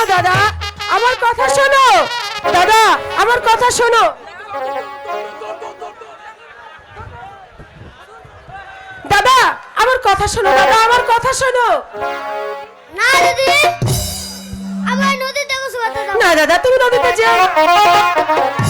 শোনো দাদা আমার কথা শোনো। দাদা আমার কথা শোনো। দাদা আমার কথা শোনো দাদা আমার কথা শোনো। না দিদি। আমার নদীতে গোসল করতে দাও না দাদা তুমি নদীতে যাও।